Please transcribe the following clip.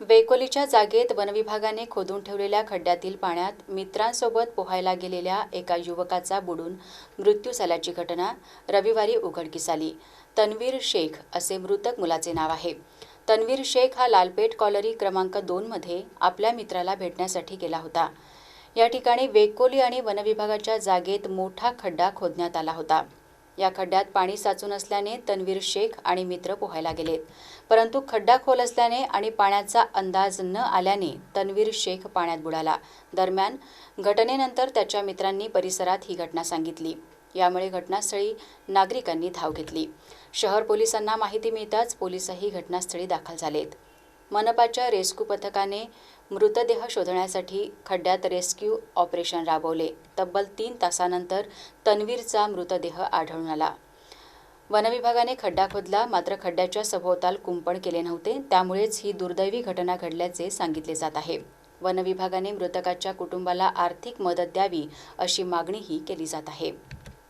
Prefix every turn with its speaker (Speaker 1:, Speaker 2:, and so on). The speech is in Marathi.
Speaker 1: वेकोलीच्या जागेत वनविभागाने खोदून ठेवलेल्या खड्ड्यातील पाण्यात मित्रांसोबत पोहायला गेलेल्या एका युवकाचा बुडून मृत्यू झाल्याची घटना रविवारी उघडकीस आली. तन्वीर शेख असे मृतक मुलाचे नाव आहे. तन्वीर शेख हा लालपेठ कॉलरी क्रमांक दोनमध्ये आपल्या मित्राला भेटण्यासाठी गेला होता. या ठिकाणी वेकोली आणि वनविभागाच्या जागेत मोठा खड्डा खोदण्यात आला होता. या खड्ड्यात पाणी साचून असल्याने तन्वीर शेख आणि मित्र पोहायला गेलेत परंतु खड्डा खोल असल्याने आणि पाण्याचा अंदाज न आल्याने तन्वीर शेख पाण्यात बुडाला. दरम्यान घटनेनंतर त्याच्या मित्रांनी परिसरात ही घटना सांगितली. यामुळे घटनास्थळी नागरिकांनी धाव घेतली. शहर पोलिसांना माहिती मिळताच पोलीसही घटनास्थळी दाखल झालेत. मनपाच्या रेस्क्यू पथकाने मृतदेह शोधण्यासाठी खड्ड्यात रेस्क्यू ऑपरेशन राबवले. तब्बल तीन तासानंतर तन्वीरचा मृतदेह आढळून आला. वनविभागाने खड्डा खोदला मात्र खड्ड्याच्या सभोवताल कुंपण केले नव्हते. त्यामुळेच ही दुर्दैवी घटना घडल्याचे सांगितले जात आहे. वनविभागाने मृतकाच्या कुटुंबाला आर्थिक मदत द्यावी अशी मागणीही केली जात आहे.